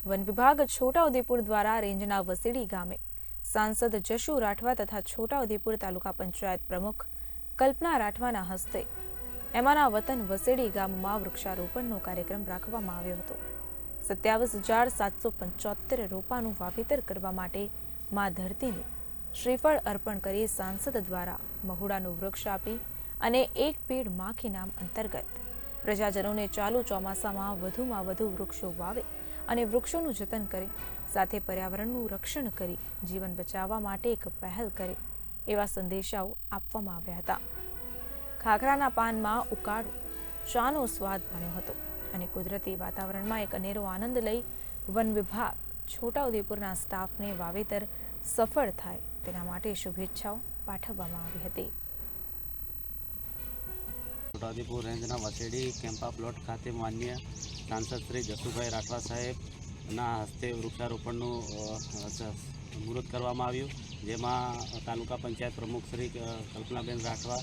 One વિભાગ છોટાઉદેપુર દ્વારા રેન્જના વસેડી ગામે સાંસદ જશુ રાઠવા તથા છોટાઉદેપુર તાલુકા પંચાયત પ્રમુખ કલ્પના રાઠવાના હસ્તે એમાંના વતન વસેડી ગામમાં વૃક્ષારોપણનો કાર્યક્રમ રાખવામાં આવ્યો હતો. સત્યાવીસ હજાર સાતસો પંચોતેર રોપાનું વાવેતર કરવા માટે મા ધરતીને શ્રીફળ અર્પણ કરી સાંસદ દ્વારા મહુડાનું વૃક્ષ આપી અને એક પીડ માખી નામ અંતર્ગત પ્રજાજનોને ચાલુ ચોમાસામાં વધુમાં વધુ વૃક્ષો વાવે અને વૃક્ષોનું જતન કરે, સાથે પર્યાવરણનું રક્ષણ કરી, જીવન બચાવવા માટે એક પહેલ કરે, એવા સંદેશાઓ આપવામાં આવ્યા હતા. ખાખરાના પાનમાં ઉકાળો ચાનો સ્વાદ ભણ્યો હતો અને કુદરતી વાતાવરણમાં એક અનેરો આનંદ લઈ વન વિભાગ છોટાઉદેપુરના સ્ટાફને વાવેતર સફળ થાય તેના માટે શુભેચ્છાઓ પાઠવવામાં આવી હતી. છોટાઉદેપુર રેન્જના વસેડી કેમ્પા પ્લોટ ખાતે માન્ય સાંસદ શ્રી જસુભાઈ રાઠવા સાહેબના હસ્તે વૃક્ષારોપણનું મુહૂર્ત કરવામાં આવ્યું, જેમાં તાલુકા પંચાયત પ્રમુખ શ્રી કલ્પનાબેન રાઠવા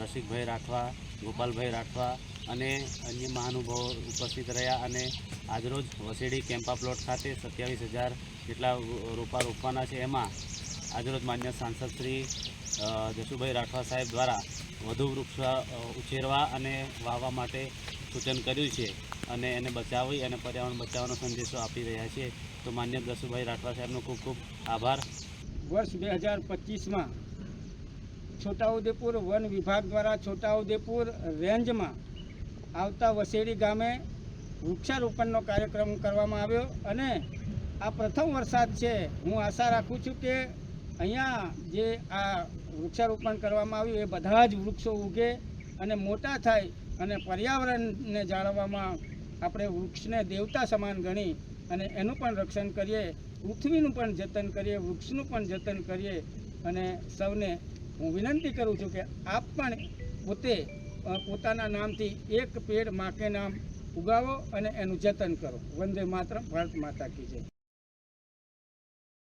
રસિકભાઈ રાઠવા, ગોપાલભાઈ રાઠવા અને અન્ય મહાનુભાવો ઉપસ્થિત રહ્યા અને આજરોજ વસેડી કેમ્પા પ્લોટ ખાતે સત્યાવીસ હજાર જેટલા રોપા રોપવાના છે. એમાં આજરોજ માન્ય સાંસદ શ્રી જશુભાઈ રાઠવા સાહેબ દ્વારા વધુ વૃક્ષ ઉછેરવા અને વાવવા માટે સૂચન કર્યું છે અને એને બચાવી અને પર્યાવરણ બચાવવાનો સંદેશો આપી રહ્યા છે. તો માન્ય જશુભાઈ રાઠવા સાહેબનો ખૂબ ખૂબ આભાર. વર્ષ બે હજાર પચીસમાં છોટાઉદેપુર વન વિભાગ દ્વારા છોટાઉદેપુર રેન્જમાં આવતા વસેડી ગામે વૃક્ષારોપણનો કાર્યક્રમ કરવામાં આવ્યો અને આ પ્રથમ વરસાદ છે. હું આશા રાખું છું કે અહીંયા જે આ વૃક્ષારોપણ કરવામાં આવ્યું, એ બધા જ વૃક્ષો ઉગે અને મોટા થાય અને પર્યાવરણને જાળવવામાં આપણે વૃક્ષને દેવતા સમાન ગણી અને એનું પણ રક્ષણ કરીએ, પૃથ્વીનું પણ જતન કરીએ, વૃક્ષનું પણ જતન કરીએ અને સૌને હું વિનંતી કરું છું કે આપ પણ પોતે પોતાના નામથી એક પેડ માકે નામ ઉગાવો અને એનું જતન કરો. વંદે માત્ર ભારત માતા કી જય.